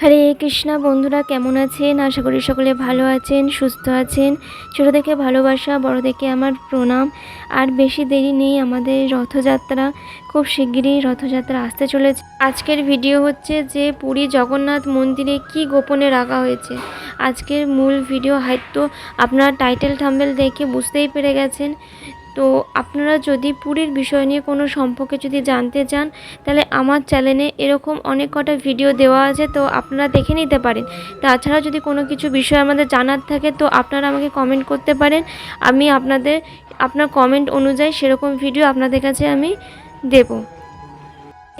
হরে কৃষ্ণা, বন্ধুরা কেমন আছেন? আশা করি সকলে ভালো আছেন, সুস্থ আছেন। ছোটো থেকে ভালোবাসা বড় থেকে আমার প্রণাম। আর বেশি দেরি নেই, আমাদের রথযাত্রা খুব শিগগিরই রথযাত্রা আসতে চলেছে। আজকের ভিডিও হচ্ছে যে পুরী জগন্নাথ মন্দিরে কি গোপনে রাখা হয়েছে। আজকের মূল ভিডিও হয়তো আপনারা টাইটেল থাম্বেল দেখে বুঝতেই পেরে গেছেন তো আপনারা যদি পুরীর বিষয় নিয়ে কোনো সম্পর্কে যদি জানতে চান, তাহলে আমার চ্যানেলে এরকম অনেক কটা ভিডিও দেওয়া আছে, তো আপনারা দেখে নিতে পারেন। তাছাড়া যদি কোনো কিছু বিষয় আমাদের জানার থাকে, তো আপনারা আমাকে কমেন্ট করতে পারেন। আমি আপনাদের, আপনার কমেন্ট অনুযায়ী সেরকম ভিডিও আপনাদের কাছে আমি দেবো।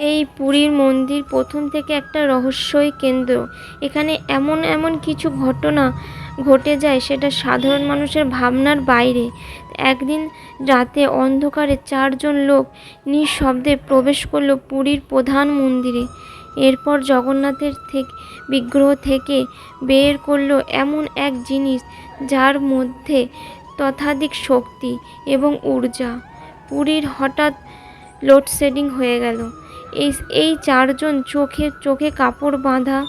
এই পুরীর মন্দির প্রথম থেকে একটা রহস্যই কেন্দ্র। এখানে এমন এমন কিছু ঘটনা ঘটে যায় সেটা সাধারণ মানুষের ভাবনার বাইরে। একদিন রাতে অন্ধকারে চারজন লোক নিঃশব্দে প্রবেশ করল পুরীর প্রধান মন্দিরে। এরপর জগন্নাথের থেকে, বিগ্রহ থেকে বের করল এমন এক জিনিস যার মধ্যে তথাধিক শক্তি এবং ঊর্জা। পুরীর হঠাৎ লোডশেডিং হয়ে গেল। এই এই চারজন চোখে চোখে কাপড় বাঁধা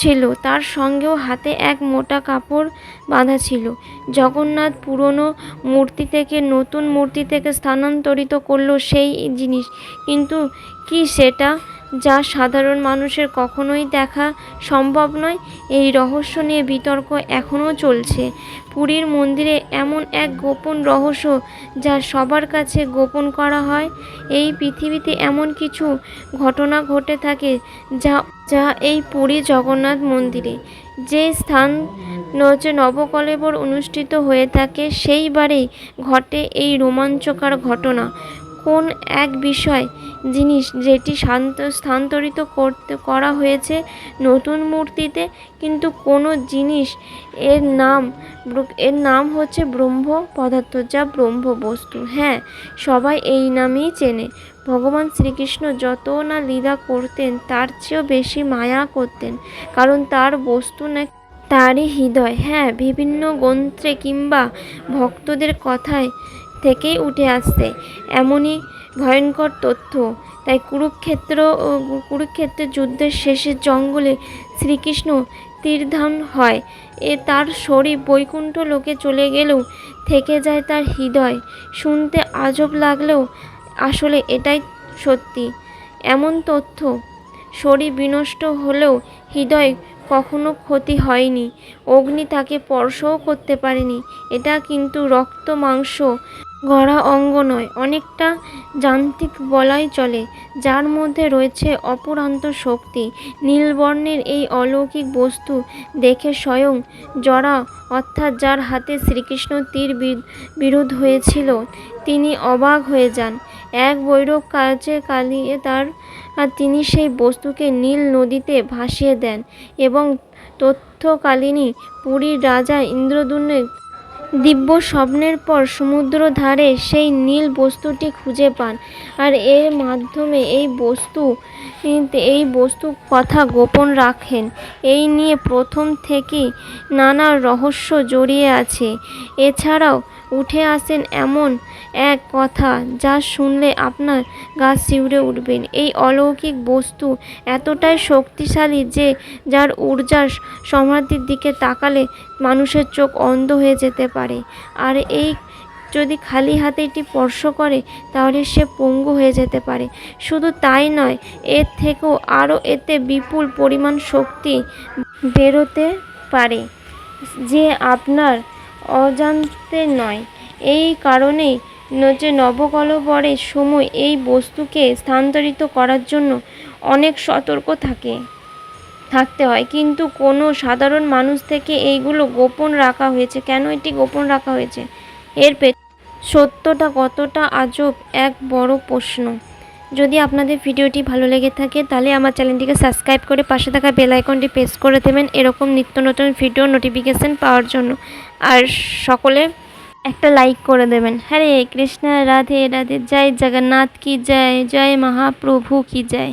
ছিল। তার সঙ্গেও হাতে এক মোটা কাপড় বাঁধা ছিল। জগন্নাথ পুরনো মূর্তি থেকে নতুন মূর্তি থেকে স্থানান্তরিত করল সেই জিনিস। কিন্তু কি সেটা? যা সাধারণ মানুষের কখনোই দেখা সম্ভব নয়, এই রহস্য নিয়ে বিতর্ক এখনও চলছে। পুরীর মন্দিরে এমন এক গোপন রহস্য যা সবার কাছে গোপন করা হয়। এই পৃথিবীতে এমন কিছু ঘটনা ঘটে থাকে যা যা এই পুরী জগন্নাথ মন্দিরে। যে স্থান হচ্ছে নবকলেবর অনুষ্ঠিত হয়ে থাকে, সেইবারেই ঘটে এই রোমাঞ্চকর ঘটনা। কোন এক বিষয়, জিনিস যেটি শান্ত, স্থানান্তরিত করতে, করা হয়েছে নতুন মূর্তিতে, কিন্তু কোনো জিনিস এর নাম এর নাম হচ্ছে ব্রহ্ম পদার্থ যা ব্রহ্ম বস্তু। হ্যাঁ সবাই এই নামেই চেনে। ভগবান শ্রীকৃষ্ণ যত না লীলা করতেন, তার চেয়েও বেশি মায়া করতেন, কারণ তার বস্তু না, তারই হৃদয়। হ্যাঁ বিভিন্ন গ্রন্থে কিংবা ভক্তদের কথায় থেকেই উঠে আসছে। এমনই ভয়ঙ্কর তথ্য। তাই কুরুক্ষেত্র কুরুক্ষেত্রের যুদ্ধের শেষের জঙ্গলে শ্রীকৃষ্ণ তীর্ধান হয়। এ তার শরীর বৈকুণ্ঠ লোকে চলে গেলেও থেকে যায় তার হৃদয়। শুনতে আজব লাগলেও আসলে এটাই সত্যি। এমন তথ্য। শরীর বিনষ্ট হলেও হৃদয় কখনো ক্ষতি হয়নি। অগ্নি তাকে স্পর্শও করতে পারেনি। এটা কিন্তু রক্ত মাংস গড়া অঙ্গ নয়, অনেকটা যান্ত্রিক বলাই চলে, যার মধ্যে রয়েছে অপরান্ত শক্তি। নীলবর্ণের এই অলৌকিক বস্তু দেখে স্বয়ং জরা, অর্থাৎ যার হাতে শ্রীকৃষ্ণ তীর বিরোধ হয়েছিল, তিনি অবাক হয়ে যান। এক বৈরব কাজে কালিয়ে তার তিনি সেই বস্তুকে নীল নদীতে ভাসিয়ে দেন এবং তথ্যকালীনই পুরীর রাজা ইন্দ্রদুম্নের দিব্য স্বপ্নের পর সমুদ্র ধারে সেই নীল বস্তুটি খুঁজে পান। আর এর মাধ্যমে এই বস্তু এই বস্তু কথা গোপন রাখেন। এই নিয়ে প্রথম থেকেই নানা রহস্য জড়িয়ে আছে। এছাড়াও উঠে আসেন এমন এক কথা যা শুনলে আপনার গা শিউরে উঠবেন। এই অলৌকিক বস্তু এতটাই শক্তিশালী যে যার ঊর্জার সমাধির দিকে তাকালে মানুষের চোখ অন্ধ হয়ে যেতে পারে। আর এই যদি খালি হাতে এটি স্পর্শ করে, তাহলে সে পঙ্গু হয়ে যেতে পারে। শুধু তাই নয়, এর থেকেও আরও এতে বিপুল পরিমাণ শক্তি বেরোতে পারে। যে আপনার অজান্তে নয়। এই কারণেই যে নবকলবরের সময় এই বস্তুকে স্থানান্তরিত করার জন্য অনেক সতর্ক থাকে, থাকতে হয়। কিন্তু কোনো সাধারণ মানুষ থেকে এইগুলো গোপন রাখা হয়েছে। কেন এটি গোপন রাখা হয়েছে? এর সত্যটা কতটা আজব, এক বড় প্রশ্ন। যদি আপনাদের ভিডিওটি ভালো লেগে থাকে, তাহলে আমার চ্যানেলটিকে সাবস্ক্রাইব করে পাশে থাকা বেল আইকনটি প্রেস করে দেবেন এরকম নিত্য নতুন ভিডিও নোটিফিকেশান পাওয়ার জন্য। আর সকলে একটা লাইক করে দেবেন। হরে কৃষ্ণা, রাধে রাধে, জয় জগন্নাথ কি জয় জয় মহাপ্রভু কি জয়।